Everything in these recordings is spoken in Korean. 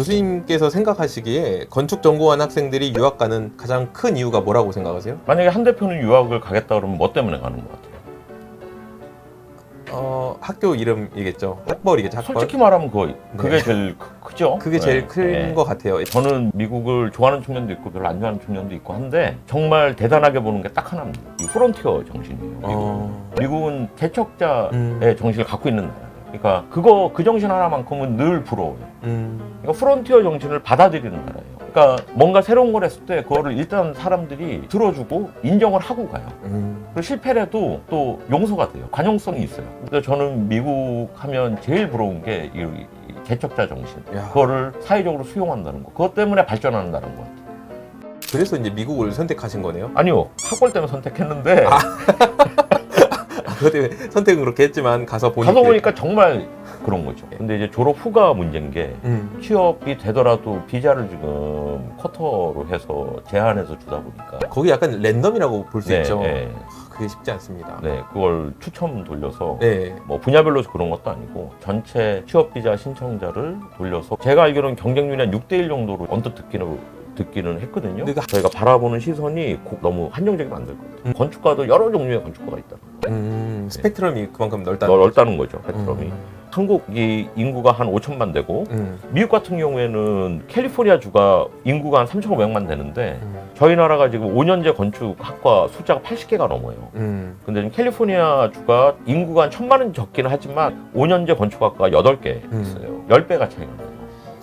교수님께서 생각하시기에 건축 전공한 학생들이 유학 가는 가장 큰 이유가 뭐라고 생각하세요? 만약에 한 대표는 유학을 가겠다 그러면 뭐 때문에 가는 것 같아요? 어, 학교 이름이겠죠. 학벌이겠죠. 학벌. 솔직히 말하면 그거 그게 네. 제일 크- 크죠. 그게 제일 네, 큰 네. 것 같아요. 저는 미국을 좋아하는 측면도 있고 별로 안 좋아하는 측면도 있고 한데 정말 대단하게 보는 게 딱 하나입니다. 이 프론티어 정신이에요. 미국은. 어, 미국은 개척자의 음. 정신을 갖고 있는 나라예요. 그러니까 그거 그 정신 하나만큼은 늘 부러워요. 음, 그러니까 프론티어 정신을 받아들이는 나라예요. 그러니까 뭔가 새로운 걸 했을 때 그거를 일단 사람들이 들어주고 인정을 하고 가요. 음, 그리고 실패를 해도 또 용서가 돼요. 관용성이 있어요. 그래서 저는 미국 하면 제일 부러운 게 이 개척자 정신. 야. 그거를 사회적으로 수용한다는 거. 그것 때문에 나라인 것 같아요. 그래서 이제 미국을 선택하신 거네요. 아니요. 학벌 때문에 선택했는데 아, 그것 때문에 선택은 그렇게 했지만 가서 보니까 가서 보니까 정말 그런 거죠. 근데 이제 졸업 후가 문제인 게 음, 취업이 되더라도 비자를 지금 쿼터로 해서 제한해서 주다 보니까 거기 약간 랜덤이라고 볼 수 네, 있죠. 네, 아, 그게 쉽지 않습니다. 네, 그걸 추첨 돌려서 네. 뭐 분야별로 그런 것도 아니고 전체 취업 비자 신청자를 돌려서 제가 알기로는 경쟁률이 한 6대 1 정도로 언뜻 듣기는 듣기는 했거든요. 근데 그- 저희가 바라보는 시선이 고- 너무 한정적이면 안 될 것 같아요. 음. 건축가도 여러 종류의 건축가가 있다. 음, 스펙트럼이 그만큼 넓다. 넓다는 거죠. 스펙트럼이. 음, 한국이 인구가 한 5천만 되고 음, 미국 같은 경우에는 캘리포니아 주가 인구가 한 3,500만 되는데 음, 저희 나라가 지금 5년제 건축학과 숫자가 80개가 넘어요. 음, 근데 지금 캘리포니아 주가 인구가 한 천만은 적기는 하지만 5년제 건축학과가 8개 음. 있어요. 10배가 차이가 나요.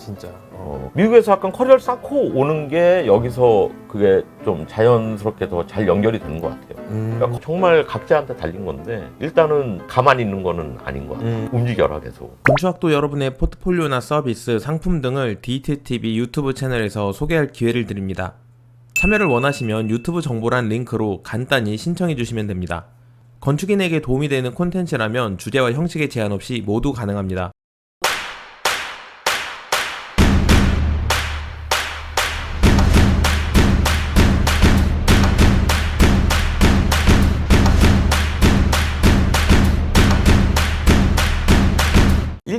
진짜. 어, 미국에서 약간 커리어를 쌓고 오는 게 여기서 그게 좀 자연스럽게 더 잘 연결이 되는 것 같아요. 음, 그러니까 정말 각자한테 달린 건데 일단은 가만히 있는 거는 아닌 것 같아요. 음. 움직여라 계속. 건축학도 여러분의 포트폴리오나 서비스, 상품 등을 DTTV 유튜브 채널에서 소개할 기회를 드립니다. 참여를 원하시면 유튜브 정보란 링크로 간단히 신청해 주시면 됩니다. 건축인에게 도움이 되는 콘텐츠라면 주제와 형식에 제한 없이 모두 가능합니다.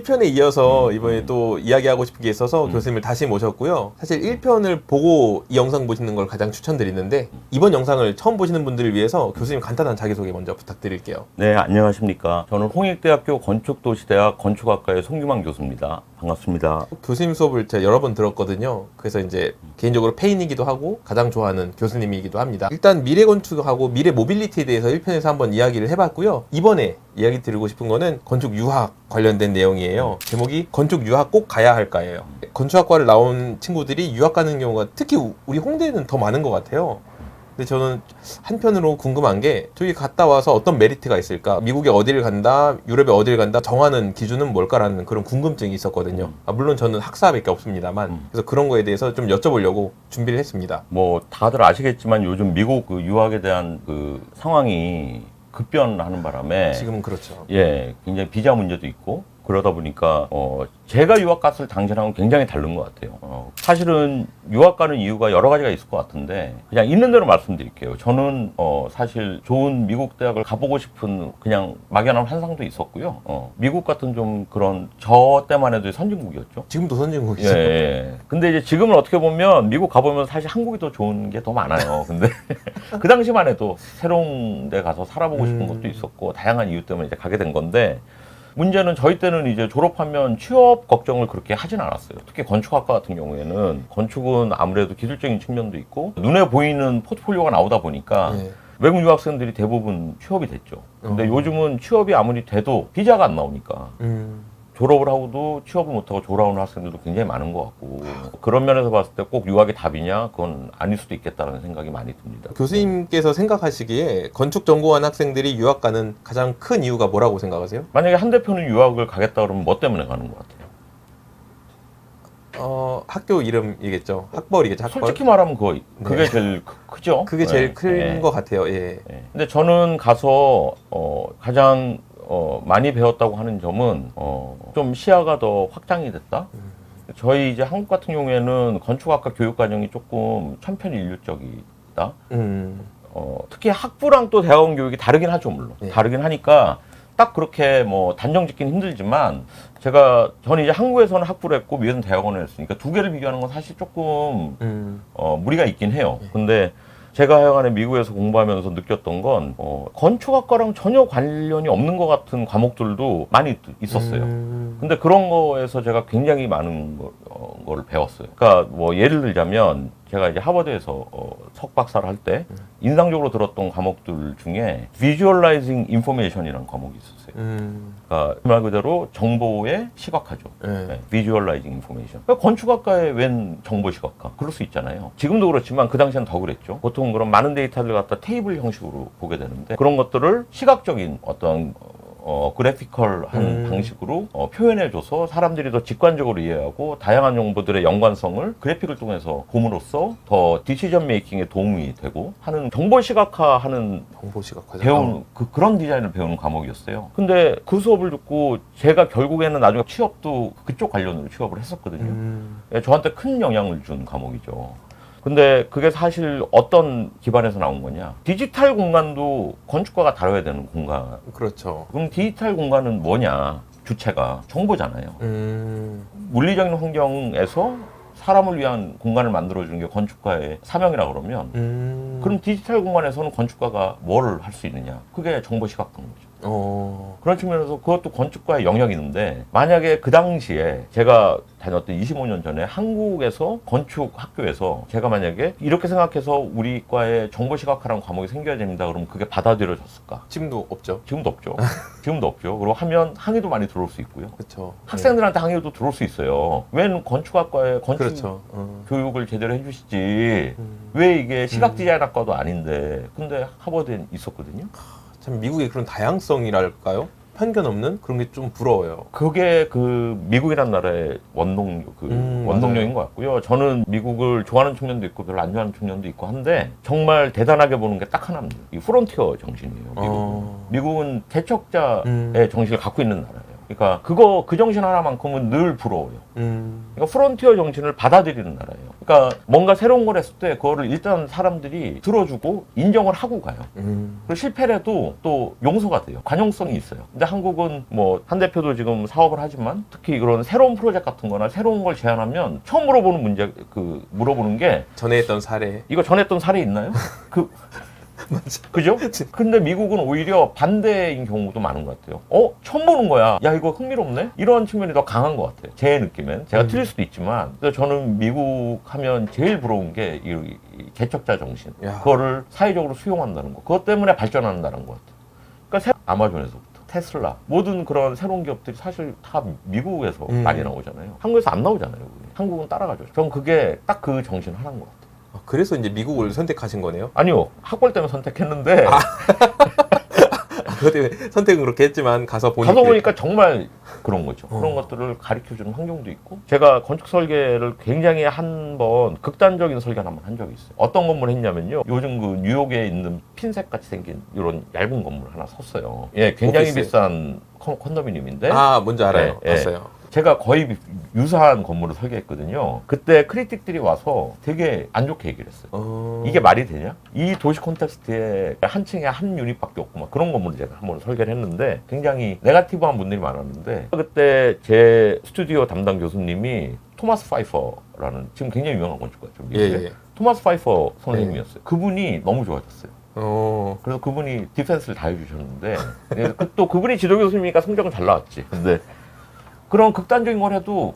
일편에 이어서 이번에 또 이야기하고 싶은 게 있어서 음. 교수님을 다시 모셨고요. 사실 1편을 보고 이 영상 보시는 걸 가장 추천드리는데 이번 영상을 처음 보시는 분들을 위해서 교수님 간단한 자기소개 먼저 부탁드릴게요. 네, 안녕하십니까. 저는 홍익대학교 건축도시대학 건축학과의 송규만 교수입니다. 반갑습니다. 교수님 수업을 제가 여러 번 들었거든요. 그래서 이제 개인적으로 페인이기도 하고 가장 좋아하는 교수님이기도 합니다. 일단 미래 건축하고 미래 모빌리티에 대해서 1편에서 한번 이야기를 해봤고요. 이번에 이야기 드리고 싶은 거는 건축 유학 관련된 내용이에요. 제목이 건축 유학 꼭 가야 할까예요. 건축학과를 나온 친구들이 유학 가는 경우가 특히 우- 우리 홍대는 더 많은 것 같아요. 근데 저는 한편으로 궁금한 게 저기 갔다 와서 어떤 메리트가 있을까? 미국에 어디를 간다, 유럽에 어디를 간다 정하는 기준은 뭘까라는 그런 궁금증이 있었거든요. 아, 물론 저는 학사밖에 없습니다만 음. 그래서 그런 거에 대해서 좀 여쭤보려고 준비를 했습니다. 뭐 다들 아시겠지만 요즘 미국 그 유학에 대한 그 상황이 급변하는 바람에 지금은 그렇죠. 예, 굉장히 비자 문제도 있고 그러다 보니까 어 제가 유학 갔을 당시랑은 굉장히 다른 것 같아요. 어, 사실은 유학 가는 이유가 여러 가지가 있을 것 같은데 그냥 있는 대로 말씀드릴게요. 저는 어 사실 좋은 미국 대학을 가보고 싶은 그냥 막연한 환상도 있었고요. 어, 미국 같은 좀 그런 저 때만 해도 선진국이었죠. 지금도 예, 선진국이죠. 예. 근데 이제 지금은 어떻게 보면 미국 가보면 사실 한국이 더 좋은 게 더 많아요. 근데 그 당시만 해도 새로운 데 가서 살아보고 싶은 음. 것도 있었고 다양한 이유 때문에 이제 가게 된 건데 문제는 저희 때는 이제 졸업하면 취업 걱정을 그렇게 하진 않았어요. 특히 건축학과 같은 경우에는 건축은 아무래도 기술적인 측면도 있고 눈에 보이는 포트폴리오가 나오다 보니까 예. 외국 유학생들이 대부분 취업이 됐죠. 근데 어. 요즘은 취업이 아무리 돼도 비자가 안 나오니까 음, 졸업을 하고도 취업을 못하고 졸아오는 학생들도 굉장히 많은 것 같고 그런 면에서 봤을 때 꼭 유학이 답이냐 그건 아닐 수도 있겠다는 생각이 많이 듭니다. 교수님께서 생각하시기에 건축 전공한 학생들이 유학 가는 가장 큰 이유가 뭐라고 생각하세요? 만약에 한 대표는 유학을 가겠다 그러면 뭐 때문에 가는 것 같아요? 어, 학교 이름이겠죠. 학벌이겠죠. 학벌. 솔직히 말하면 그거 그게 네. 제일 크, 크죠. 그게 제일 네, 큰 네, 것 같아요. 예. 네. 근데 저는 가서 어, 가장 어, 많이 배웠다고 하는 점은 어, 좀 시야가 더 확장이 됐다. 음. 저희 이제 한국 같은 경우에는 건축학과 교육 과정이 조금 천편일률적이다. 음, 어, 특히 학부랑 또 대학원 교육이 다르긴 하죠, 물론. 네. 다르긴 하니까 딱 그렇게 뭐 단정 짓기는 힘들지만 제가 저는 이제 한국에서는 학부를 했고 미국에서는 대학원을 했으니까 두 개를 비교하는 건 사실 조금 음. 어, 무리가 있긴 해요. 근데 제가 하여간에 미국에서 공부하면서 느꼈던 건 어, 건축학과랑 전혀 관련이 없는 것 같은 과목들도 많이 있- 있었어요. 음. 근데 그런 거에서 제가 굉장히 많은 걸, 어, 걸 배웠어요. 그러니까 뭐 예를 들자면 제가 이제 하버드에서 어, 석박사를 할 때 인상적으로 들었던 과목들 중에 Visualizing Information이라는 과목이 있었어요. 음. 그러니까 말 그대로 정보의 시각화죠. 네. 네, Visualizing Information. 그러니까 건축학과에 웬 정보 시각화? 그럴 수 있잖아요. 지금도 그렇지만 그 당시엔 더 그랬죠. 보통 그런 많은 데이터를 갖다 테이블 형식으로 보게 되는데 그런 것들을 시각적인 어떤 어, 그래피컬한 음. 방식으로 어, 표현해줘서 사람들이 더 직관적으로 이해하고 다양한 정보들의 연관성을 그래픽을 통해서 봄으로써 더 디시전 메이킹에 도움이 되고 하는 정보 시각화하는 정보 시각화. 배우는 그, 그런 디자인을 배우는 과목이었어요. 근데 그 수업을 듣고 제가 결국에는 나중에 취업도 그쪽 관련으로 취업을 했었거든요. 음. 예, 저한테 큰 영향을 준 과목이죠. 근데 그게 사실 어떤 기반에서 나온 거냐? 디지털 공간도 건축가가 다뤄야 되는 공간. 그렇죠. 그럼 디지털 공간은 뭐냐? 주체가 정보잖아요. 음. 물리적인 환경에서 사람을 위한 공간을 만들어주는 게 건축가의 사명이라 그러면 음. 그럼 디지털 공간에서는 건축가가 뭘할수 있느냐? 그게 정보 시각화인 거죠. 어. 그런 측면에서 그것도 건축가의 영역이 있는데 만약에 그 당시에 제가 다녔던 25년 전에 한국에서 건축 학교에서 제가 만약에 이렇게 생각해서 우리 과에 정보 시각화라는 과목이 생겨야 됩니다. 그러면 그게 받아들여졌을까? 지금도 없죠. 지금도 없죠. 지금도 없죠. 그리고 하면 항의도 많이 들어올 수 있고요. 그렇죠. 학생들한테 항의도 들어올 수 있어요. 왜 건축학과에 건축 그렇죠. 어. 교육을 제대로 해주시지? 음. 왜 이게 시각 디자인학과도 아닌데? 근데 하버드에 있었거든요. 참 미국의 그런 다양성이랄까요? 편견 없는 그런 게 좀 부러워요. 그게 그 미국이란 나라의 원동 그 음, 원동력인 것 같고요. 저는 미국을 좋아하는 측면도 있고 별로 안 좋아하는 측면도 있고 한데 정말 대단하게 보는 게 딱 하나입니다. 이 프론티어 정신이에요. 미국은. 어. 미국은 개척자의 음. 정신을 갖고 있는 나라예요. 그러니까 그거 그 정신 하나만큼은 늘 부러워요. 음. 그러니까 프론티어 정신을 받아들이는 나라예요. 그러니까 뭔가 새로운 걸 했을 때 그거를 일단 사람들이 들어주고 인정을 하고 가요. 음. 그리고 실패를 해도 또 용서가 돼요. 관용성이 있어요. 근데 한국은 뭐 한 대표도 지금 사업을 하지만 특히 그런 새로운 프로젝트 같은 거나 새로운 걸 제안하면 처음 물어보는 문제 그 물어보는 게 전에 했던 사례. 이거 전에 했던 사례 있나요? 그 그죠? 근데 미국은 오히려 반대인 경우도 많은 것 같아요. 어? 처음 보는 거야. 야, 이거 흥미롭네? 이런 측면이 더 강한 것 같아요. 제 느낌엔. 제가 음. 틀릴 수도 있지만. 저는 미국 하면 제일 부러운 게 이, 이 개척자 정신. 야. 그거를 사회적으로 수용한다는 거. 그것 때문에 발전한다는 것 같아요. 그러니까 새- 아마존에서부터. 테슬라 모든 그런 새로운 기업들이 사실 다 미국에서 음. 많이 나오잖아요. 한국에서 안 나오잖아요. 그게. 한국은 따라가죠. 전 그게 딱 그 정신 하나인 것 같아요. 아, 그래서 이제 미국을 선택하신 거네요. 아니요, 학벌 때문에 선택했는데 그것 때문에 선택은 그렇게 했지만 가서 보니까 가서 보니까 정말 그런 거죠. 어. 그런 것들을 가르쳐주는 환경도 있고 제가 건축 설계를 굉장히 한 번 극단적인 설계를 한번 한 적이 있어요. 어떤 건물 했냐면요. 요즘 그 뉴욕에 있는 핀셋 같이 생긴 이런 얇은 건물 하나 섰어요. 예, 굉장히 오피스. 비싼 컨- 컨도미니엄인데 아 뭔지 알아요. 네, 네. 봤어요. 제가 거의 비- 유사한 건물을 설계했거든요. 그때 크리틱들이 와서 되게 안 좋게 얘기를 했어요. 어... 이게 말이 되냐? 이 도시 콘텍스트에 한 층에 한 유닛밖에 없고 막 그런 건물을 제가 한번 설계를 했는데 굉장히 네가티브한 분들이 많았는데 그때 제 스튜디오 담당 교수님이 토마스 파이퍼라는 지금 굉장히 유명한 건축가죠. 예. 예. 토마스 파이퍼 선생님이었어요. 그분이 너무 좋아졌어요. 어. 그래서 그분이 디펜스를 다 해주셨는데 예, 그- 또 그분이 지도 교수님이니까 성적은 잘 나왔지. 근데 그런 극단적인 걸 해도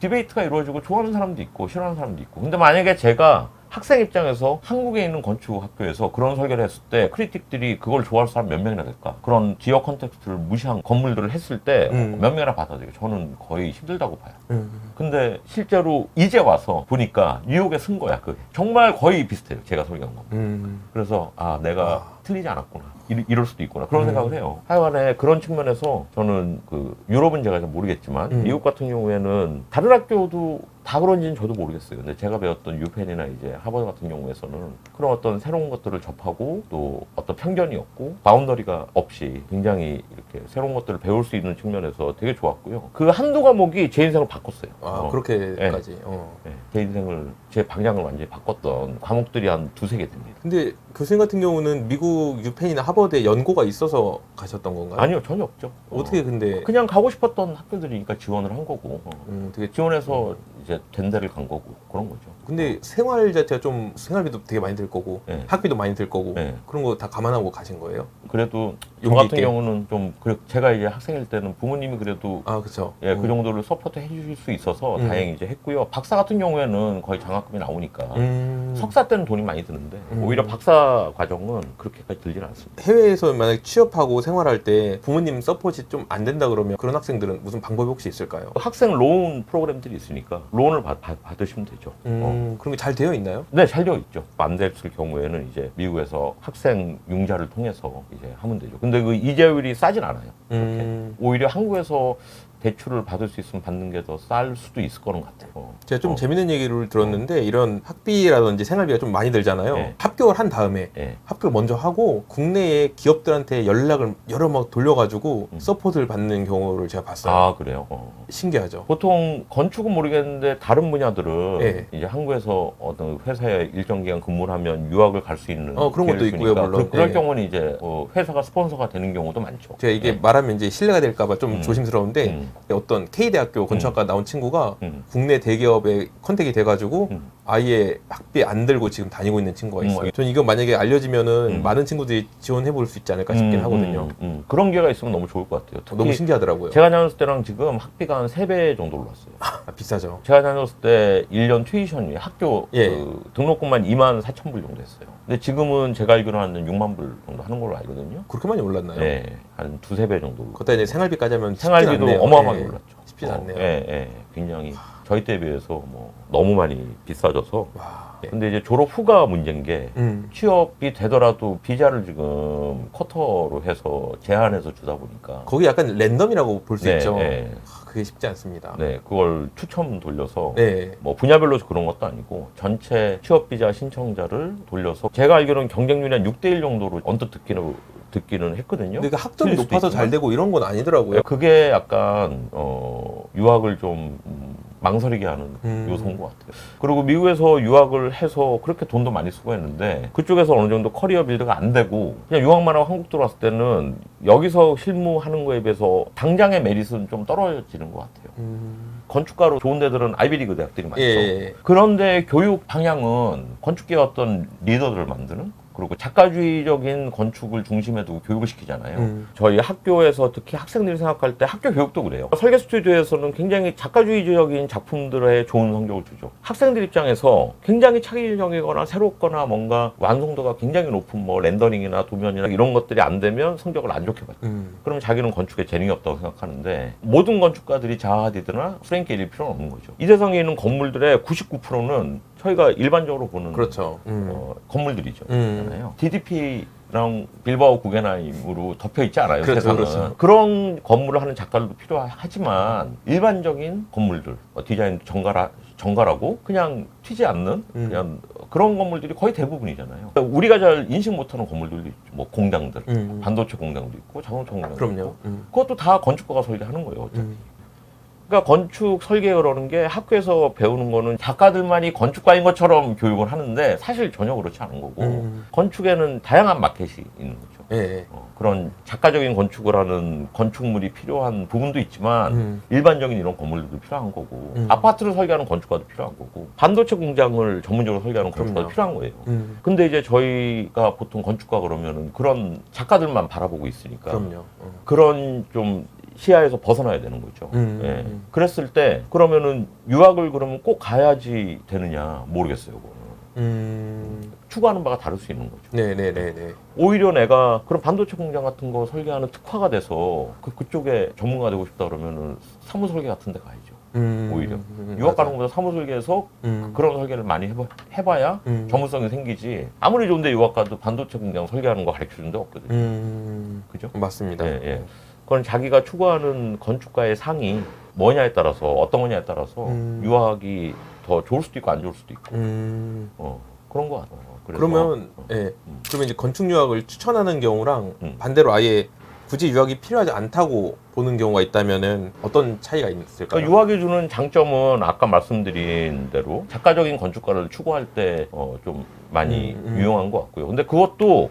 디베이트가 이루어지고 좋아하는 사람도 있고 싫어하는 사람도 있고. 근데 만약에 제가 학생 입장에서 한국에 있는 건축 학교에서 그런 설계를 했을 때 크리틱들이 그걸 좋아할 사람 몇 명이나 될까? 그런 지역 컨텍스트를 무시한 건물들을 했을 때몇 음. 명이나 받아들여? 저는 거의 힘들다고 봐요. 음. 근데 실제로 이제 와서 보니까 뉴욕에 쓴 거야. 그 정말 거의 비슷해요. 제가 설계한 거. 음. 그래서 아 내가 아. 틀리지 않았구나 이럴, 수도 있구나 그런 음. 생각을 해요 하여간에 그런 측면에서 저는 그 유럽은 제가 잘 모르겠지만 음. 미국 같은 경우에는 다른 학교도 다다 그런지는 저도 모르겠어요. 근데 제가 배웠던 유펜이나 이제 하버드 같은 경우에서는 그런 어떤 새로운 것들을 접하고 또 어떤 편견이 없고 바운더리가 없이 굉장히 이렇게 새로운 것들을 배울 수 있는 측면에서 되게 좋았고요. 그 한두 과목이 제 인생을 바꿨어요. 아 어. 그렇게까지. 어. 네, 제 인생을 제 방향을 완전히 바꿨던 과목들이 한 두세 개 됩니다. 근데 교수님 같은 경우는 미국 유펜이나 하버드에 연고가 있어서 가셨던 건가요? 아니요, 전혀 없죠. 어떻게 어. 근데 그냥 가고 싶었던 학교들이니까 지원을 한 거고 어. 음, 되게 지원해서 이제 된 데를 간 거고 그런 거죠. 근데 생활 자체가 좀 생활비도 되게 많이 들 거고 네. 학비도 많이 들 거고 네. 그런 거 다 감안하고 가신 거예요? 그래도 저 용기 같은 있게. 경우는 좀 그래- 제가 이제 학생일 때는 부모님이 그래도 아 그렇죠. 예, 그 정도를 서포트 해주실 수 있어서 음. 다행히 이제 했고요. 박사 같은 경우에는 거의 장학금이 나오니까 음, 석사 때는 돈이 많이 드는데 음. 오히려 박사 과정은 그렇게까지 들진 않습니다. 해외에서 만약 취업하고 생활할 때 부모님 서포트이 좀 안 된다 그러면 그런 학생들은 무슨 방법이 혹시 있을까요? 학생 로운 프로그램들이 있으니까 로운을 받, 으시면 되죠. 어. 음, 그런 게 잘 되어 있나요? 네, 잘 되어 있죠. 안 됐을 경우에는 이제 미국에서 학생 융자를 통해서 이제 하면 되죠. 근데 그 이자율이 싸진 않아요. 음, 오히려 한국에서 대출을 받을 수 있으면 받는 게 더 쌀 수도 있을 거는 같아요. 어. 제가 좀 어. 재밌는 얘기를 들었는데 이런 학비라든지 생활비가 좀 많이 들잖아요. 네. 합격을 한 다음에 예. 합격을 먼저 하고 국내의 기업들한테 연락을 여러 번 돌려가지고 음. 서포트를 받는 경우를 제가 봤어요. 아 그래요. 어. 신기하죠. 보통 건축은 모르겠는데 다른 분야들은 예. 이제 한국에서 어떤 회사에 일정 기간 근무를 하면 유학을 갈 수 있는 어, 그런 것도 기회를 있고요, 주니까 물론. 그, 럴 예. 경우는 이제 어, 회사가 스폰서가 되는 경우도 많죠. 제가 이게 네. 말하면 이제 신뢰가 될까봐 좀 음. 조심스러운데 음, 어떤 K대학교 건축학과 나온 친구가 음. 국내 대기업에 컨택이 돼가지고 음. 아예 학비 안 들고 지금 다니고 있는 친구가 음, 있어요. 음. 전 이거 만약에 알려지면은 음. 많은 친구들이 지원해 볼 수 있지 않을까 싶긴 음, 하거든요. 음, 음. 그런 기회가 있으면 너무 좋을 것 같아요. 특히 너무 신기하더라고요. 제가 다녔을 때랑 지금 학비가 한 세 배 정도 올랐어요. 아, 비싸죠. 제가 다녔을 때 1년 튜이션이 학교 예. 그 등록금만 2만 4천 불 정도 했어요. 근데 지금은 제가 알기로는 한 6만 불 정도 하는 걸로 알거든요. 그렇게 많이 올랐나요? 네, 한 두세 배 정도. 그것도 이제 생활비까지 하면 생활비도 않네요. 어마어마하게 예. 올랐죠. 쉽진 않네요. 예, 예. 굉장히 저희 때에 비해서 뭐 너무 많이 비싸져서. 와. 근데 이제 졸업 후가 문제인 게 음. 취업이 되더라도 비자를 지금 쿼터로 해서 제한해서 주다 보니까 거기 약간 랜덤이라고 볼 수 네, 있죠. 네. 아, 그게 쉽지 않습니다. 네, 그걸 추첨 돌려서 네. 뭐 분야별로 그런 것도 아니고 전체 취업 비자 신청자를 돌려서 제가 알기로는 경쟁률이 한 6대 1 정도로 언뜻 듣기는 듣기는 했거든요. 근데 그 학점이 수도 높아서 잘 있지만. 되고 이런 건 아니더라고요. 그게 약간 어, 유학을 좀 음, 망설이게 하는 음. 요소인 것 같아요. 그리고 미국에서 유학을 해서 그렇게 돈도 많이 쓰고 했는데 그쪽에서 어느 정도 커리어 빌드가 안 되고 그냥 유학만 하고 한국 들어왔을 때는 여기서 실무하는 거에 비해서 당장의 메릿은 좀 떨어지는 것 같아요. 음. 건축가로 좋은 데들은 아이비리그 대학들이 많죠. 예, 예. 그런데 교육 방향은 건축계의 어떤 리더들을 만드는 그리고 작가주의적인 건축을 중심에 두고 교육을 시키잖아요. 음. 저희 학교에서 특히 학생들이 생각할 때 학교 교육도 그래요. 설계 스튜디오에서는 굉장히 작가주의적인 작품들에 좋은 성적을 주죠. 학생들 입장에서 굉장히 창의적이거나 새롭거나 뭔가 완성도가 굉장히 높은 뭐 렌더링이나 도면이나 이런 것들이 안 되면 성적을 안 좋게 봐요. 음. 그럼 자기는 건축에 재능이 없다고 생각하는데 모든 건축가들이 자하디드나 프랭키 일일 필요는 없는 거죠. 이 세상에 있는 건물들의 99%는 저희가 일반적으로 보는 그렇죠. 음. 어, 건물들이죠. 음. DDP랑 빌바오 구겐하임으로 덮여 있지 않아요. 그렇죠, 세상은. 그렇죠. 그런 건물을 하는 작가들도 필요하지만 일반적인 건물들 뭐 디자인 정갈하, 정갈하고 그냥 튀지 않는 음. 그냥 그런 건물들이 거의 대부분이잖아요. 우리가 잘 인식 못하는 건물들도 있죠. 뭐 공장들, 음. 반도체 공장도 있고 자동차 공장도 있고 그럼요. 음. 그것도 다 건축가가 설계하는 거예요. 어차피. 음. 그러니까 건축 설계라는 게 학교에서 배우는 거는 작가들만이 건축가인 것처럼 교육을 하는데 사실 전혀 그렇지 않은 거고 음. 건축에는 다양한 마켓이 있는 거죠. 예, 예. 어, 그런 작가적인 건축을 하는 건축물이 필요한 부분도 있지만 음. 일반적인 이런 건물들도 필요한 거고 음. 아파트를 설계하는 건축가도 필요한 거고 반도체 공장을 전문적으로 설계하는 건축가도 그럼요. 필요한 거예요. 음. 근데 이제 저희가 보통 건축가 그러면은 그런 작가들만 바라보고 있으니까 그럼요. 어. 그런 좀 시야에서 벗어나야 되는 거죠. 음, 예. 음. 그랬을 때 그러면은 유학을 그러면 꼭 가야지 되느냐 모르겠어요. 그거는. 음. 추구하는 바가 다를 수 있는 거죠. 네, 네, 네, 네. 오히려 내가 그런 반도체 공장 같은 거 설계하는 특화가 돼서 그 그쪽에 전문가 되고 싶다 그러면은 사무 설계 같은 데 가야죠. 음. 오히려. 음, 유학 가는. 것보다 사무 설계에서 음. 그런 설계를 많이 해봐, 해봐야 음. 전문성이 생기지. 아무리 좋은데 유학 가도 반도체 공장 설계하는 거 가르쳐 주는 데 없거든요. 음. 그죠? 맞습니다. 예, 예. 그건 자기가 추구하는 건축가의 상이 뭐냐에 따라서 어떤 거냐에 따라서 음. 유학이 더 좋을 수도 있고 안 좋을 수도 있고 음. 어, 그런 거 같아요. 그래서 그러면 어, 예. 음. 그러면 이제 건축 유학을 추천하는 경우랑 음. 반대로 아예 굳이 유학이 필요하지 않다고 보는 경우가 있다면은 어떤 차이가 있을까요? 그러니까 유학이 주는 장점은 아까 말씀드린 대로 작가적인 건축가를 추구할 때 어, 좀 많이 음, 음. 유용한 것 같고요. 근데 그것도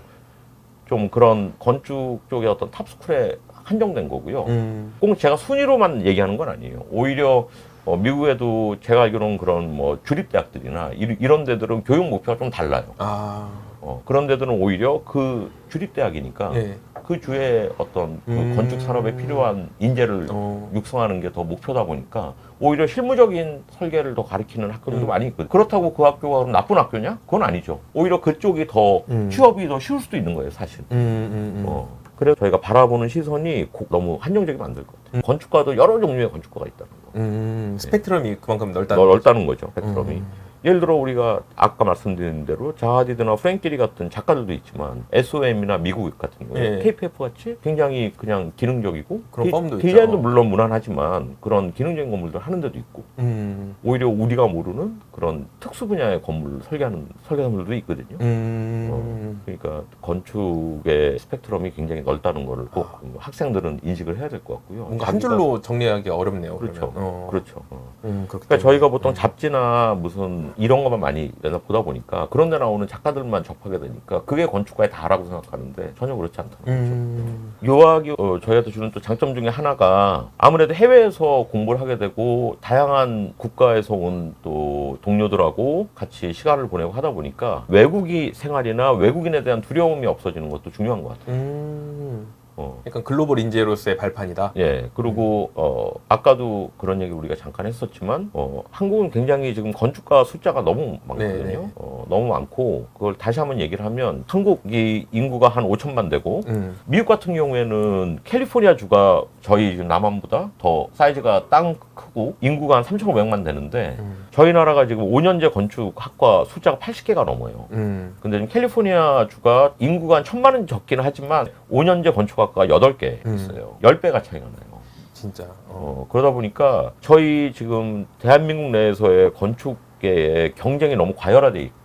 좀 그런 건축 쪽의 어떤 탑스쿨에 한정된 거고요. 음. 꼭 제가 순위로만 얘기하는 건 아니에요. 오히려 어, 미국에도 제가 알기로는 그런 뭐 주립대학들이나 이- 이런 데들은 교육 목표가 좀 달라요. 아. 어, 그런 데들은 오히려 그 주립대학이니까 예. 그 주에 어떤 그 음. 건축 산업에 필요한 인재를 어. 육성하는 게 더 목표다 보니까 오히려 실무적인 설계를 더 가리키는 학교들도 음. 많이 있거든요. 그렇다고 그 학교가 그럼 나쁜 학교냐? 그건 아니죠. 오히려 그쪽이 더 음. 취업이 더 쉬울 수도 있는 거예요, 사실. 음, 음, 음. 어. 그래서 저희가 바라보는 시선이 고- 너무 한정적이면 안 될 것 같아요. 음. 건축가도 여러 종류의 건축가가 있다는 거. 음, 스펙트럼이 그만큼 넓다. 넓- 넓다는 거죠, 스펙트럼이. 음. 예를 들어 우리가 아까 말씀드린 대로 자하디드나 프랭키리 같은 작가들도 있지만 SOM이나 미국 같은 경우에 예. KPF 같이 굉장히 그냥 기능적이고 그런 펌도 있죠. 디자인도 물론 무난하지만 그런 기능적인 건물들 하는 데도 있고 음. 오히려 우리가 모르는 그런 특수 분야의 건물을 설계하는 설계사들도 있거든요. 음. 그러니까 건축의 스펙트럼이 굉장히 넓다는 거를 꼭 아. 학생들은 인식을 해야 될 것 같고요. 뭔가 한 줄로 정리하기 어렵네요. 그렇죠. 어. 그렇죠. 어. 음, 그렇기 그러니까. 저희가 보통 음. 잡지나 무슨 이런 것만 많이 맨날 보다 보니까 그런 데 나오는 작가들만 접하게 되니까 그게 건축가의 다라고 생각하는데 전혀 그렇지 않다는 거죠. 음. 유학이 어, 저희한테 주는 또 장점 중에 하나가 아무래도 해외에서 공부를 하게 되고 다양한 국가에서 온 또 동료들하고 같이 시간을 보내고 하다 보니까 외국이 생활이나 외국인에 대한 두려움이 없어지는 것도 중요한 것 같아요. 음. 어. 약간 글로벌 인재로서의 발판이다. 예, 그리고 어 아까도 그런 얘기 우리가 잠깐 했었지만 어 한국은 굉장히 지금 건축가 숫자가 너무 많거든요. 네네. 어 너무 많고 그걸 다시 한번 얘기를 하면 한국이 인구가 한 5천만 되고 음. 미국 같은 경우에는 캘리포니아 주가 저희 지금 남한보다 더 사이즈가 땅 크고 인구가 한 3,500만 되는데 음. 저희 나라가 지금 5년제 건축학과 숫자가 80개가 넘어요. 음. 근데 지금 캘리포니아 주가 인구가 한 천만은 적기는 하지만 5년제 건축학 과가 8개 음. 있어요. 10배가 차이가 나요. 진짜. 어. 어, 그러다 보니까 저희 지금 대한민국 내에서의 건축계의 경쟁이 너무 과열화돼 있고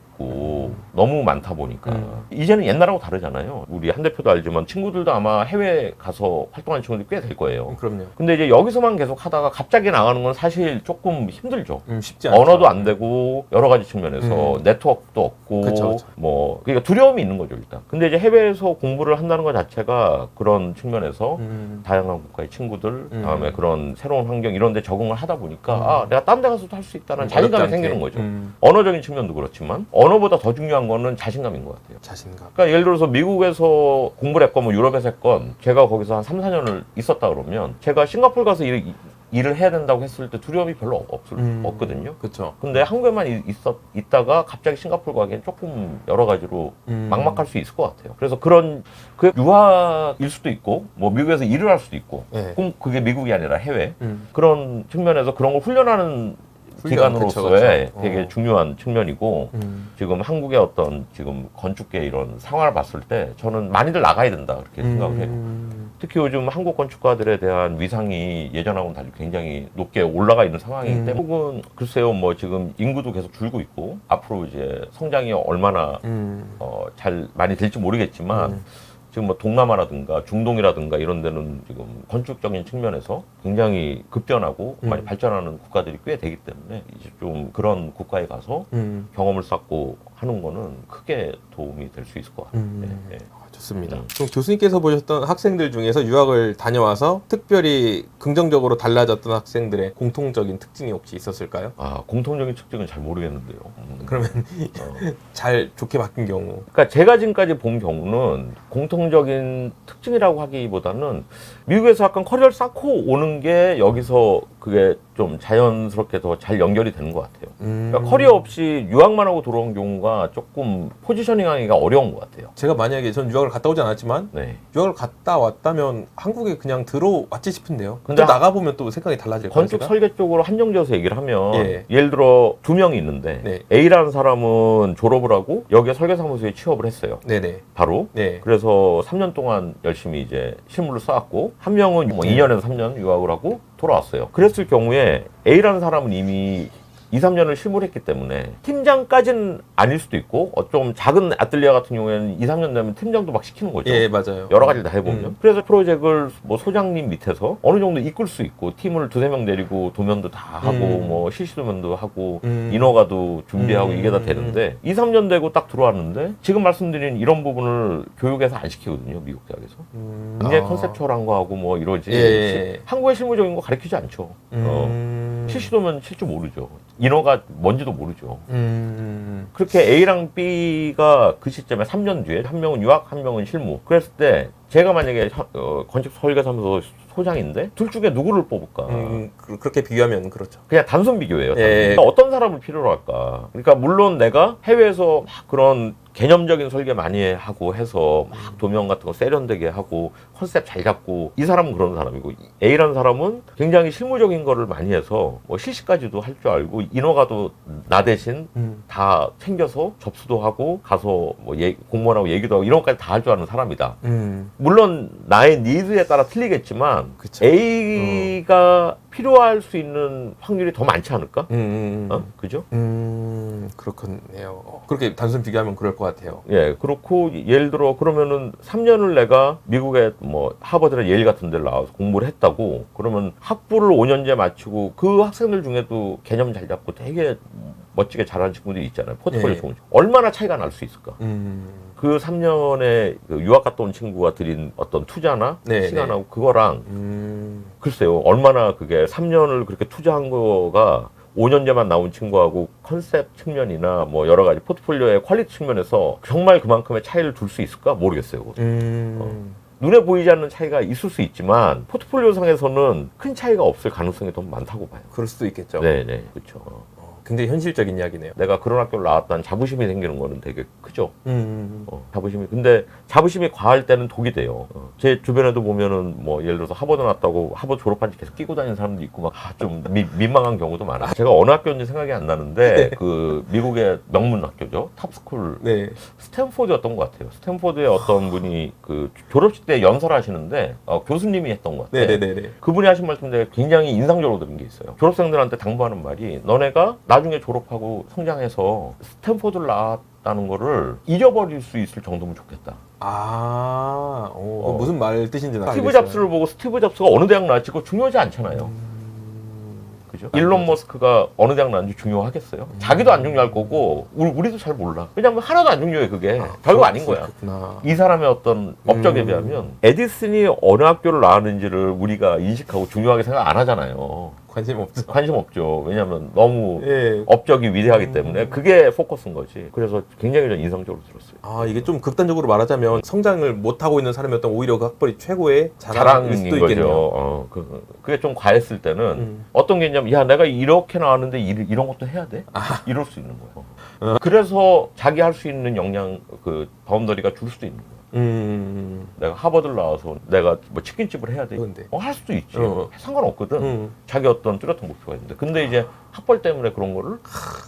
너무 많다 보니까 음. 이제는 옛날하고 다르잖아요. 우리 한 대표도 알지만 친구들도 아마 해외 가서 활동하는 친구들이 꽤 될 거예요. 그럼요. 근데 이제 여기서만 계속 하다가 갑자기 나가는 건 사실 조금 힘들죠. 음, 쉽지 않죠. 언어도 안 되고 여러 가지 측면에서 음. 네트워크도 없고 그쵸, 그쵸. 뭐 그러니까 두려움이 있는 거죠 일단. 근데 이제 해외에서 공부를 한다는 것 자체가 그런 측면에서 음. 다양한 국가의 친구들, 음. 다음에 그런 새로운 환경 이런 데 적응을 하다 보니까 음. 아, 내가 딴 데 가서도 할 수 있다는 자신감이 어렵지 않게. 생기는 거죠. 음. 언어적인 측면도 그렇지만 언어 보다 더 중요한 거는 자신감인 것 같아요. 자신감. 그러니까 예를 들어서 미국에서 공부를 했건 뭐 유럽에서 했건 제가 거기서 한 3, 4년을 있었다 그러면 제가 싱가포르 가서 일, 일을 해야 된다고 했을 때 두려움이 별로 없, 음. 없거든요. 그렇죠. 근데 한국에만 이- 있었, 있다가 갑자기 싱가포르 가기엔 조금 여러 가지로 음. 막막할 수 있을 것 같아요. 그래서 그런 그 유학일 수도 있고 뭐 미국에서 일을 할 수도 있고 네. 꼭 그게 미국이 아니라 해외 음. 그런 측면에서 그런 걸 훈련하는 훈련, 그쵸, 그쵸. 되게 어. 중요한 측면이고 음. 지금 한국의 어떤 지금 건축계 이런 상황을 봤을 때 저는 많이들 나가야 된다 그렇게 생각을 해요. 음. 특히 요즘 한국 건축가들에 대한 위상이 예전하고는 달리 굉장히 높게 올라가 있는 상황이기 음. 때문에 한국은 글쎄요 뭐 지금 인구도 계속 줄고 있고 앞으로 이제 성장이 얼마나 음. 어, 잘 많이 될지 모르겠지만 음. 지금 뭐 동남아라든가 중동이라든가 이런 데는 지금 건축적인 측면에서 굉장히 급변하고 음. 많이 발전하는 국가들이 꽤 되기 때문에 이제 좀 그런 국가에 가서 음. 경험을 쌓고 하는 거는 크게 도움이 될 수 있을 것 같아요. 음. 네, 네. 아, 좋습니다. 음. 그럼 교수님께서 보셨던 학생들 중에서 유학을 다녀와서 특별히 긍정적으로 달라졌던 학생들의 공통적인 특징이 혹시 있었을까요? 아 공통적인 특징은 잘 모르겠는데요. 음. 그러면 어. 잘 좋게 바뀐 경우. 그러니까 제가 지금까지 본 경우는 공통적인 특징이라고 하기보다는 미국에서 약간 커리어를 쌓고 오는 게 여기서 그게 좀 자연스럽게 더 잘 연결이 되는 것 같아요. 음. 그러니까 커리어 없이 유학만 하고 들어온 경우가 조금 포지셔닝 하기가 어려운 것 같아요. 제가 만약에 전 유학을 갔다 오지 않았지만 네. 유학을 갔다 왔다면 한국에 그냥 들어왔지 싶은데요. 근데 또 나가 보면 또 생각이 달라질까요? 건축 제가? 설계 쪽으로 한정지어서 얘기를 하면 예. 예. 를 들어 두 명이 있는데 네. A라는 사람은 졸업을 하고 여기에 설계사무소에 취업을 했어요. 네네. 바로. 네. 그래서 3년 동안 열심히 이제 실무를 쌓았고 한 명은 뭐 네. 2년에서 3년 유학을 하고 돌아왔어요. 그랬을 경우에 A라는 사람은 이미 2, 3년을 실무를 했기 때문에 팀장까지는 아닐 수도 있고 어, 좀 작은 아틀리아 같은 경우에는 2, 3년 되면 팀장도 막 시키는 거죠. 예, 맞아요. 여러 가지를 다 해보면 음. 그래서 프로젝트를 뭐 소장님 밑에서 어느 정도 이끌 수 있고 팀을 두세 명 내리고 도면도 다 하고 음. 뭐 실시 도면도 하고 음. 인허가도 준비하고 음. 이게 다 되는데 2, 3년 되고 딱 들어왔는데 지금 말씀드린 이런 부분을 교육에서 안 시키거든요 미국 대학에서 음. 굉장히 아. 컨셉츄얼한 거 하고 뭐 이러지 예, 예. 시- 한국의 실무적인 거 가르치지 않죠 어. 음. 실시도면 칠줄 모르죠 인허가 뭔지도 모르죠 음. 그렇게 A랑 B가 그 시점에 3년 뒤에 한 명은 유학, 한 명은 실무. 그랬을 때 제가 만약에 현- 어, 건축 설계사무소 소장인데 둘 중에 누구를 뽑을까? 음, 그- 그렇게 비교하면 그렇죠. 그냥 단순 비교예요. 단순. 예. 그러니까 어떤 사람을 필요로 할까? 그러니까 물론 내가 해외에서 막 그런 개념적인 설계 많이 하고 해서 막 도면 같은 거 세련되게 하고 컨셉 잘 잡고 이 사람은 그런 사람이고 A라는 사람은 굉장히 실무적인 거를 많이 해서 뭐 실시까지도 할 줄 알고 인허가도 나 대신 음. 다 챙겨서 접수도 하고 가서 뭐 얘- 공무원하고 얘기도 하고 이런 것까지 다 할 줄 아는 사람이다. 음. 물론 나의 니즈에 따라 틀리겠지만 그쵸. A가 필요할 수 있는 확률이 더 많지 않을까? 음, 음, 어? 그죠? 음, 그렇겠네요. 어, 그렇게 단순 비교하면 그럴 것 같아요. 예, 그렇고 예를 들어 그러면은 3년을 내가 미국의 뭐 하버드나 예일 같은 데를 나와서 공부를 했다고 그러면 학부를 5년제 마치고 그 학생들 중에도 개념 잘 잡고 되게 멋지게 잘하는 친구들이 있잖아요. 포트폴리오 예. 좋은 친구. 얼마나 차이가 날 수 있을까? 음. 그 3년에 유학 갔다 온 친구가 드린 어떤 투자나 네, 시간하고 그거랑 음. 글쎄요 얼마나 그게 3년을 그렇게 투자한 거가 5년제만 나온 친구하고 컨셉 측면이나 뭐 여러 가지 포트폴리오의 퀄리티 측면에서 정말 그만큼의 차이를 둘 수 있을까 모르겠어요. 음. 눈에 보이지 않는 차이가 있을 수 있지만 포트폴리오 상에서는 큰 차이가 없을 가능성이 더 많다고 봐요. 그럴 수도 있겠죠. 네 네 그렇죠. 어, 굉장히 현실적인 이야기네요. 내가 그런 학교를 나왔다는 자부심이 생기는 거는 되게 크죠. 음. 어, 자부심이 근데 자부심이 과할 때는 독이 돼요. 어, 제 주변에도 보면은 뭐 예를 들어서 하버드 나왔다고 하버드 졸업한 지 계속 끼고 다니는 사람도 있고 막좀 민망한 경우도 많아. 제가 어느 학교인지 생각이 안 나는데 그 미국의 명문 학교죠. 탑스쿨 네. 스탠포드였던 것 같아요. 스탠포드의 어떤 분이 그 졸업식 때 연설하시는데 어, 교수님이 했던 것 같아요. 네네네네. 그분이 하신 말씀 중에 굉장히 인상적으로 들은 게 있어요. 졸업생들한테 당부하는 말이 너네가 나 중에 졸업하고 성장해서 스탠포드를 나왔다는 거를 잊어버릴 수 있을 정도면 좋겠다. 아, 오, 어. 무슨 말 뜻인지 나 스티브 알겠어요. 잡스를 보고 스티브 잡스가 어느 대학 나왔지 그거 중요하지 않잖아요. 음. 그죠? 일론 머스크가 어느 대학 나왔는지 중요하겠어요? 자기도 안 중요할 거고 우리, 우리도 잘 몰라. 왜냐면 하나도 안 중요해 그게. 별거 아닌 거야. 그렇구나. 이 사람의 어떤 업적에 음. 비하면 에디슨이 어느 학교를 나왔는지를 우리가 인식하고 중요하게 생각 안 하잖아요. 관심 없죠. 관심 없죠. 왜냐하면 너무 예. 업적이 위대하기 음. 때문에 그게 포커스인 거지. 그래서 굉장히 좀 인상적으로 들었어요. 아 이게 좀 극단적으로 말하자면 성장을 못 하고 있는 사람이었던 오히려 그 학벌이 최고의 자랑일 자랑인 수도 거죠. 있겠네요. 어, 그, 그게 좀 과했을 때는 음. 어떤 게 있냐면 야 내가 이렇게 나왔는데 이, 이런 것도 해야 돼? 아. 이럴 수 있는 거예요. 그래서 자기 할 수 있는 역량 그 바운더리가 줄 수도 있는 거예요. 음. 내가 하버드를 나와서 내가 뭐 치킨집을 해야 돼. 그런데. 어, 할 수도 있지. 어. 상관없거든. 음. 자기 어떤 뚜렷한 목표가 있는데. 근데 이제 학벌 때문에 그런 거를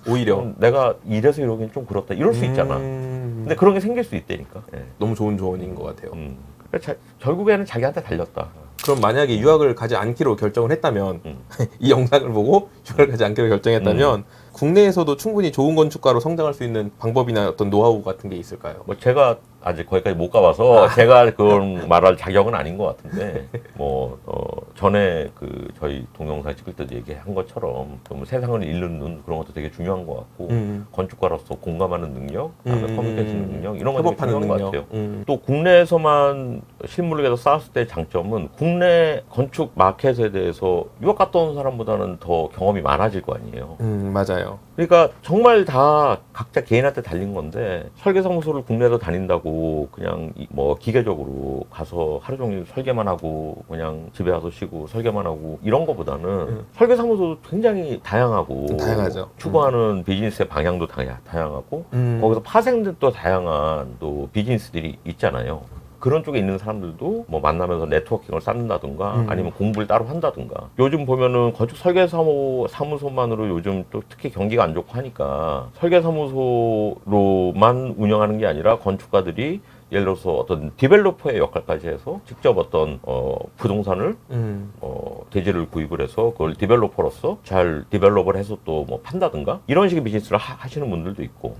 오히려 좀 내가 이래서 이러긴 좀 그렇다. 이럴 수 있잖아. 음. 근데 그런 게 생길 수 있다니까. 예. 너무 좋은 조언인 것 같아요. 음. 그러니까 자- 결국에는 자기한테 달렸다. 그럼 만약에 유학을 가지 않기로 결정을 했다면 음. 이 영상을 보고 유학을 가지 않기로 결정했다면 국내에서도 충분히 좋은 건축가로 성장할 수 있는 방법이나 어떤 노하우 같은 게 있을까요? 뭐 제가 아직 거기까지 못 가봐서 제가 그런 말할 자격은 아닌 것 같은데 뭐 어, 전에 그 저희 동영상 찍을 때도 얘기한 것처럼 좀 세상을 읽는 눈 그런 것도 되게 중요한 것 같고 음. 건축가로서 공감하는 능력, 그다음에 음. 커뮤니케이션 능력 이런 거 되게 중요한 것 능력. 같아요. 음. 또 국내에서만 실물을 계속 쌓았을 때 장점은 국내 건축 마켓에 대해서 유학 갔다 온 사람보다는 더 경험이 많아질 거 아니에요. 음, 맞아요. 그러니까 정말 다 각자 개인한테 달린 건데 설계사무소를 국내에서 다닌다고 그냥 이- 뭐 기계적으로 가서 하루 종일 설계만 하고 그냥 집에 와서 쉬고 설계만 하고 이런 거보다는 음. 설계사무소도 굉장히 다양하고 좀 다양하죠. 추구하는 비즈니스의 방향도 다양, 다양하고 음. 거기서 파생된 또 다양한 또 비즈니스들이 있잖아요. 그런 쪽에 있는 사람들도 뭐 만나면서 네트워킹을 쌓는다든가 음. 아니면 공부를 따로 한다든가 요즘 보면은 건축 설계 사무 사무소만으로 요즘 또 특히 경기가 안 좋고 하니까 설계 사무소로만 운영하는 게 아니라 건축가들이 예를 들어서 어떤 디벨로퍼의 역할까지 해서 직접 어떤 어, 부동산을 음. 어, 대지를 구입을 해서 그걸 디벨로퍼로서 잘 디벨롭을 해서 또 뭐 판다든가 이런 식의 비즈니스를 하, 시는 분들도 있고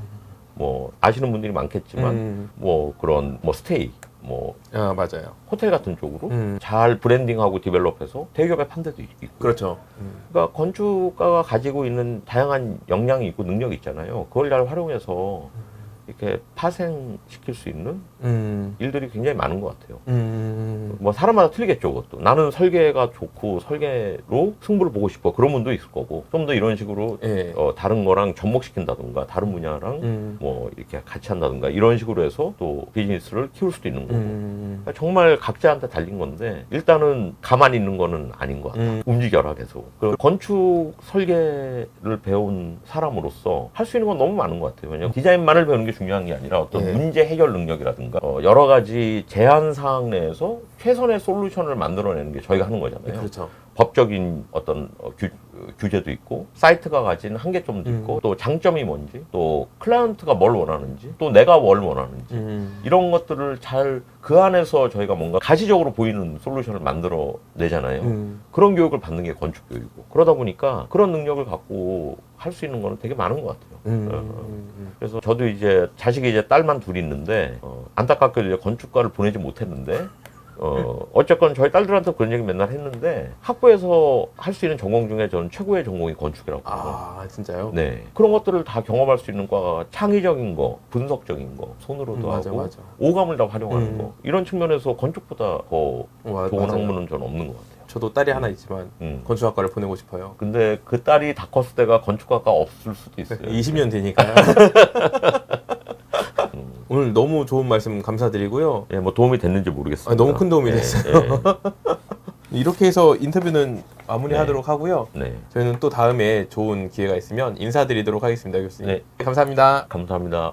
뭐 아시는 분들이 많겠지만 음. 뭐 그런 뭐 스테이 뭐 아 맞아요. 호텔 같은 쪽으로 음. 잘 브랜딩하고 디벨롭해서 대기업에 판 데도 있고 그렇죠. 음. 그러니까 건축가가 가지고 있는 다양한 역량이 있고 능력이 있잖아요. 그걸 잘 활용해서 이렇게 파생시킬 수 있는 음. 일들이 굉장히 많은 것 같아요. 음. 뭐 사람마다 틀리겠죠, 그것도. 나는 설계가 좋고 설계로 승부를 보고 싶어. 그런 분도 있을 거고. 좀 더 이런 식으로 예. 어, 다른 거랑 접목시킨다든가 다른 분야랑 음. 뭐 이렇게 같이 한다든가 이런 식으로 해서 또 비즈니스를 키울 수도 있는 거고. 음. 그러니까 정말 각자한테 달린 건데 일단은 가만히 있는 거는 아닌 것 같아요. 음. 움직여라 계속. 그 건축 설계를 배운 사람으로서 할 수 있는 건 너무 많은 것 같아요. 왜냐면 디자인만을 배우는 게 중요한 게 아니라 어떤 예. 문제 해결 능력이라든가 어, 여러 가지 제한 사항 내에서 최선의 솔루션을 만들어내는 게 저희가 하는 거잖아요. 그렇죠. 법적인 어떤 어, 규, 규제도 있고 사이트가 가진 한계점도 음. 있고 또 장점이 뭔지 또 클라이언트가 뭘 원하는지 또 내가 뭘 원하는지 음. 이런 것들을 잘 그 안에서 저희가 뭔가 가시적으로 보이는 솔루션을 만들어 내잖아요. 음. 그런 교육을 받는 게 건축 교육이고 그러다 보니까 그런 능력을 갖고 할 수 있는 거는 되게 많은 것 같아요. 음. 어, 음. 그래서 저도 이제 자식이 이제 딸만 둘 있는데 어, 안타깝게도 이제 건축과를 보내지 못했는데 어, 어쨌건 저희 딸들한테 그런 얘기 맨날 했는데 학부에서 할 수 있는 전공 중에 저는 최고의 전공이 건축이라고 봐요. 아 진짜요? 네. 그런 것들을 다 경험할 수 있는 과가 창의적인 거, 분석적인 거, 손으로도 음, 맞아, 하고 맞아. 오감을 다 활용하는 음. 거. 이런 측면에서 건축보다 더 와, 좋은 맞아요. 학문은 저는 없는 것 같아요. 저도 딸이 하나 있지만 음. 건축학과를 보내고 싶어요. 근데 그 딸이 다 컸을 때가 건축학과 없을 수도 있어요. 20년 되니까요. 음. 오늘 너무 좋은 말씀 감사드리고요. 예, 뭐 도움이 됐는지 모르겠습니다. 아, 너무 큰 도움이 예, 됐어요. 이렇게 해서 인터뷰는 마무리하도록 하고요. 예. 네. 저희는 또 다음에 좋은 기회가 있으면 인사드리도록 하겠습니다, 교수님. 네. 감사합니다. 감사합니다.